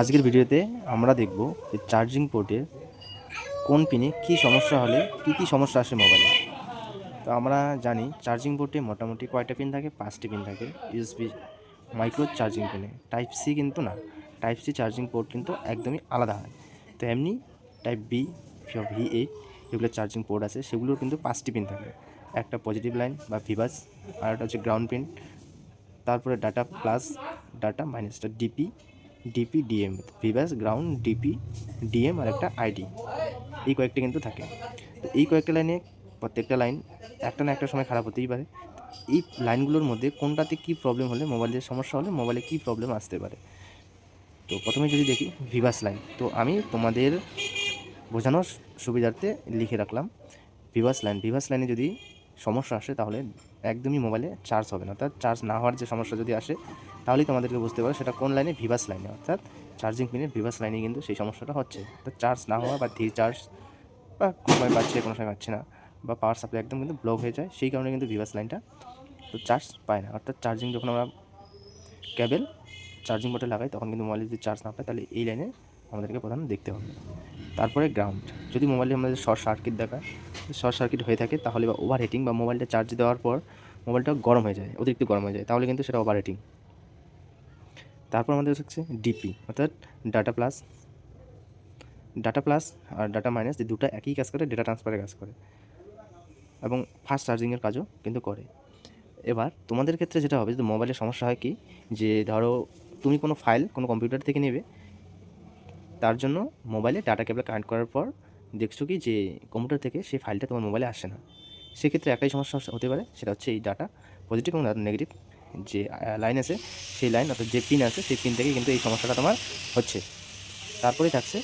আজকের ভিডিওতে আমরা দেখব যে চার্জিং পোর্টের কোন পিনে কী সমস্যা হলে কী কী সমস্যা আসে মোবাইলে তো আমরা জানি চার্জিং পোর্টে মোটামুটি কয়টা পিন থাকে? পাঁচটি পিন থাকে ইউএসবি মাইক্রো চার্জিং পিনে টাইপ সি কিন্তু না। টাইপ সি চার্জিং পোর্ট কিন্তু একদমই আলাদা হয়। তো এমনি টাইপ বি ভি এইট যেগুলো চার্জিং পোর্ট আছে, সেগুলোর কিন্তু পাঁচটি পিন থাকে। একটা পজিটিভ লাইন বা ভিভাস আর একটা হচ্ছে গ্রাউন্ড পিন তারপরে ডাটা প্লাস ডাটা মাইনাসটা DP DP DM VBUS ground DP DM আর একটা আইডি এই কয়েকটা কিন্তু থাকে। তো এই কয়েকটা লাইনে প্রত্যেকটা লাইন একটা না একটা সময় খারাপ হতেই পারে। এই লাইনগুলোর মধ্যে কোনটাতে কী প্রবলেম হলে মোবাইলের সমস্যা হলে মোবাইলে কী প্রবলেম আসতে পারে? তো প্রথমে যদি দেখি ভিভাস লাইন তো আমি তোমাদের বোঝানোর সুবিধার্থে লিখে রাখলাম ভিভাস লাইন ভিভাস লাইনে যদি সমস্যা আসে, তাহলে একদমই মোবাইলে চার্জ হবে না। অর্থাৎ চার্জ না হওয়ার যে সমস্যা যদি আসে, তাহলেই তোমাদেরকে বুঝতে পারো সেটা কোন লাইনে ভিভাস লাইনে অর্থাৎ চার্জিং পিনের ভিভাস লাইনে কিন্তু সেই সমস্যাটা হচ্ছে। তো চার্জ না হওয়া বা ধীর চার্জ বা কোনো সময় পাচ্ছে কোনো সময় পাচ্ছে না বা পাওয়ার সাপ্লাই একদম কিন্তু ব্লক হয়ে যায়, সেই কারণে কিন্তু ভিভাস লাইনটা তো চার্জ পায় না। অর্থাৎ চার্জিং যখন আমরা ক্যাবেল চার্জিং বোর্ডে লাগাই, তখন কিন্তু মোবাইলে যদি চার্জ না পায়, তাহলে এই লাইনে আমাদেরকে প্রধান দেখতে হবে। তারপরে গ্রাউন্ড যদি মোবাইলে আমাদের শর্ট সার্কিট দেখায় শর্ট সার্কিট হয়ে থাকে, তাহলে বা ওভার হিটিং বা মোবাইলটা চার্জ দেওয়ার পর মোবাইলটা গরম হয়ে যায়, অতিরিক্ত গরম হয়ে যায়, তাহলে কিন্তু সেটা ওভার হিটিং তারপর আমাদের হচ্ছে ডিপি অর্থাৎ ডাটা প্লাস ডাটা প্লাস আর ডাটা মাইনাস যে দুটো একই কাজ করে ডেটা ট্রান্সফারের কাজ করে। এবং ফাস্ট চার্জিংয়ের কাজও কিন্তু করে। এবার তোমাদের ক্ষেত্রে যেটা হবে, যদি মোবাইলের সমস্যা হয় কি? যে ধরো তুমি কোনো ফাইল কোনো কম্পিউটার থেকে নেবে তার জন্য মোবাইলে ডাটা কেবল কানেক্ট করার পর দেখছ কি যে কম্পিউটার থেকে সেই ফাইলটা তোমার মোবাইলে আসে না। সেক্ষেত্রে একটাই সমস্যা হতে পারে, সেটা হচ্ছে এই ডাটা পজিটিভ এবং নেগেটিভ যে লাইন আছে, সেই লাইন অর্থাৎ যে পিন আছে, সেই পিন থেকে কিন্তু এই সমস্যাটা তোমার হচ্ছে। তারপরে থাকছে,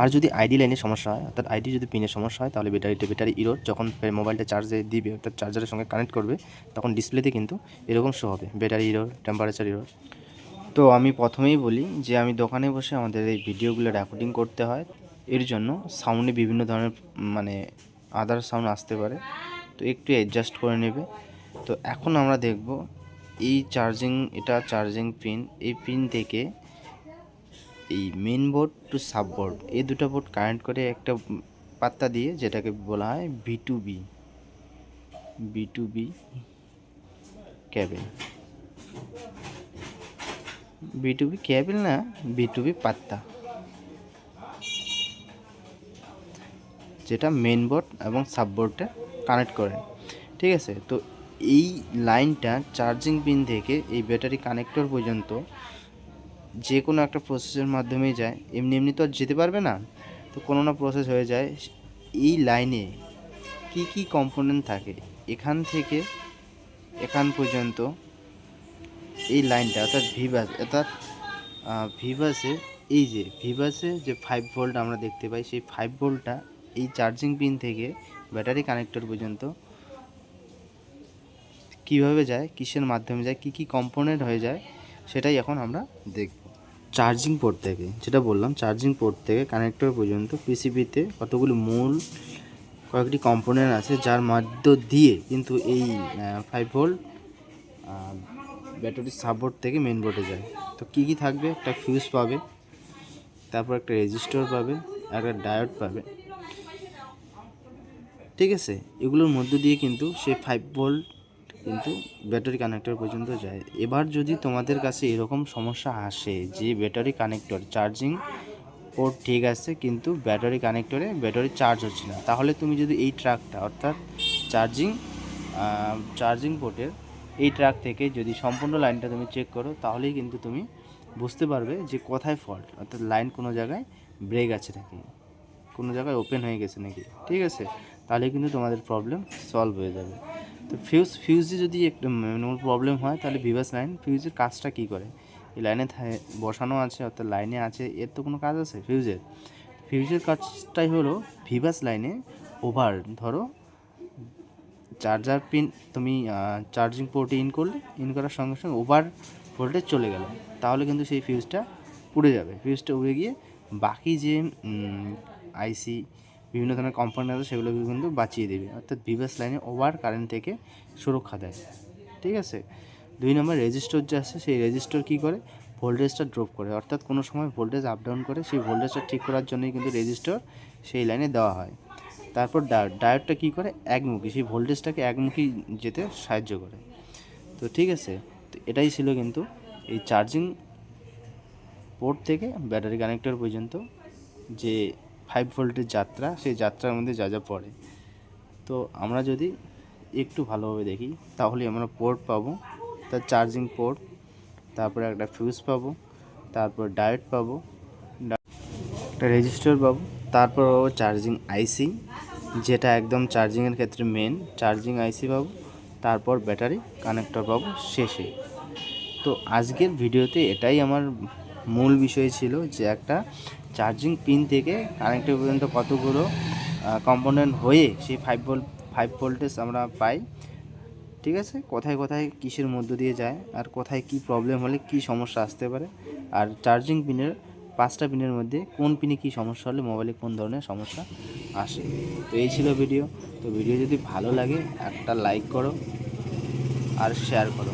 আর যদি আইডি লাইনের সমস্যা হয়, অর্থাৎ আইডি যদি পিনের সমস্যা হয়, তাহলে ব্যাটারিতে ব্যাটারি ইরোর যখন মোবাইলটা চার্জে দিবে, অর্থাৎ চার্জারের সঙ্গে কানেক্ট করবে, তখন ডিসপ্লেতে কিন্তু এরকম শো হবে ব্যাটারি ইরোর টেম্পারেচার ইরোর তো আমি প্রথমেই বলি যে আমি দোকানে বসে আমাদের এই ভিডিওগুলো রেকর্ডিং করতে হয়। এর জন্য সাউন্ডে বিভিন্ন ধরনের মানে আদার সাউন্ড আসতে পারে। তো একটু অ্যাডজাস্ট করে নেবে। তো এখন আমরা দেখব এই চার্জিং এটা চার্জিং পিন এই পিন থেকে এই main board to sub board এই দুটো বোর্ড কানেক্ট করে একটা পাত্তা দিয়ে যেটাকে বলা হয় B to B B to B cable B to B cable না বি টু বি পাত্তা। যেটা মেন বোর্ড এবং সাববোর্ডটা কানেক্ট করে। ঠিক আছে? তো এই লাইনটা চার্জিং পিন থেকে এই ব্যাটারি কানেক্টর পর্যন্ত যে কোনো একটা প্রসেসের মাধ্যমেই যায়। এমনি এমনি তো আর যেতে পারবে না। তো কোনো না প্রসেস হয়ে যায়। এই লাইনে কি কি কম্পোনেন্ট থাকে? এখান থেকে এখান পর্যন্ত এই লাইনটা, অর্থাৎ ভিভাস অর্থাৎ ভিভাসে এই যে ভিভাসে যে ফাইভ ভোল্ট আমরা দেখতে পাই, সেই ফাইভ ভোল্টটা এই চার্জিং পিন থেকে ব্যাটারি কানেক্টর পর্যন্ত কীভাবে যায়, কিসের মাধ্যমে যায়, কি কি কম্পোনেন্ট হয়ে যায়, সেটাই এখন আমরা দেখব চার্জিং পোর্ট থেকে, যেটা বললাম চার্জিং পোর্ট থেকে কানেক্টর পর্যন্ত পিসিবিতে কতগুলো মূল কয়েকটি কম্পোনেন্ট আছে, যার মধ্য দিয়ে কিন্তু এই five volt battery sub board থেকে মেন বোর্ডে যায়। তো কী কী থাকবে? একটা ফিউজ পাবে, তারপর একটা রেজিস্টর পাবে, আর একটা ডায়োড পাবে। ঠিক আছে? এগুলোর মধ্য দিয়ে কিন্তু সে ফাইভ ভোল্ট কিন্তু ব্যাটারি কানেক্টর পর্যন্ত যায়। এবার যদি তোমাদের কাছে এরকম সমস্যা আসে যে ব্যাটারি কানেক্টর চার্জিং পোর্ট ঠিক আছে, কিন্তু ব্যাটারি কানেক্টরে ব্যাটারি চার্জ হচ্ছে না, তাহলে তুমি যদি এই ট্রাকটা অর্থাৎ চার্জিং চার্জিং পোর্টের এই ট্রাক থেকে যদি সম্পূর্ণ লাইনটা তুমি চেক করো, তাহলেই কিন্তু তুমি বুঝতে পারবে যে কোথায় ফল্ট অর্থাৎ লাইন কোনো জায়গায় ব্রেক আছে নাকি? কোনো জায়গায় ওপেন হয়ে গেছে নাকি? ঠিক আছে? তাহলে কিন্তু তোমাদের প্রবলেম সলভ হয়ে যাবে। তো ফিউজ ফিউজে যদি একটু প্রবলেম হয়, তাহলে ভিভাস লাইন ফিউজের কাজটা কী করে? এই লাইনে বসানো আছে, অর্থাৎ লাইনে আছে, এর তো কোনো কাজ আছে? ফিউজের ফিউজের কাজটাই হলো ভিভাস লাইনে ওভার ধরো চার্জার পিন তুমি চার্জিং পোর্টে ইন করলে ইন করার সঙ্গে সঙ্গে ওভার ভোল্টেজ চলে গেল। তাহলে কিন্তু সেই ফিউজটা উড়ে যাবে। ফিউজটা উড়ে গিয়ে বাকি যে আইসি বিভিন্ন ধরনের কোম্পানি আছে সেগুলোকে কিন্তু বাঁচিয়ে দেবে। অর্থাৎ ভিভাস লাইনে ওভার কারেন্ট থেকে সুরক্ষা দেয়। ঠিক আছে? দুই নম্বর রেজিস্টর যে আছে, সেই রেজিস্টর কী করে? ভোল্টেজটা ড্রপ করে। অর্থাৎ কোনো সময় ভোল্টেজ আপ ডাউন করে, সেই ভোল্টেজটা ঠিক করার জন্যই কিন্তু রেজিস্টর সেই লাইনে দেওয়া হয়। তারপর ডায়োড ডায়োডটা কী করে? একমুখী, সেই ভোল্টেজটাকে একমুখী যেতে সাহায্য করে। তো ঠিক আছে, তো এটাই ছিল কিন্তু এই চার্জিং পোর্ট থেকে ব্যাটারি কানেক্টর পর্যন্ত যে ফাইভ ভোল্টের যাত্রা, সেই যাত্রার মধ্যে যা যা পড়ে। তো আমরা যদি একটু ভালোভাবে দেখি, তাহলে আমরা পোর্ট পাবো, তার চার্জিং পোর্ট তারপরে একটা ফিউজ পাবো, তারপর ডায়েট পাবো, একটা রেজিস্টার পাবো, তারপর পাবো চার্জিং আইসি যেটা একদম চার্জিংয়ের ক্ষেত্রে মেন চার্জিং আইসি পাবো তারপর ব্যাটারি কানেক্টর পাবো শেষে। তো আজকের ভিডিওতে এটাই আমার মূল বিষয় ছিল যে একটা চার্জিং পিন থেকে কানেক্টর পর্যন্ত কতগুলো কম্পোনেন্ট হয়ে সেই ফাইভ ভোল্ট ফাইভ ভোল্টেজ আমরা পাই। ঠিক আছে? কোথায় কোথায় কিসের মধ্য দিয়ে যায়, আর কোথায় কি প্রবলেম হলে কি সমস্যা আসতে পারে, আর চার্জিং পিনের পাঁচটা পিনের মধ্যে কোন পিনে কি সমস্যা হলে মোবাইলে কোন ধরনের সমস্যা আসে। তো এই ছিল ভিডিও তো ভিডিও যদি ভালো লাগে, একটা লাইক করো আর শেয়ার করো।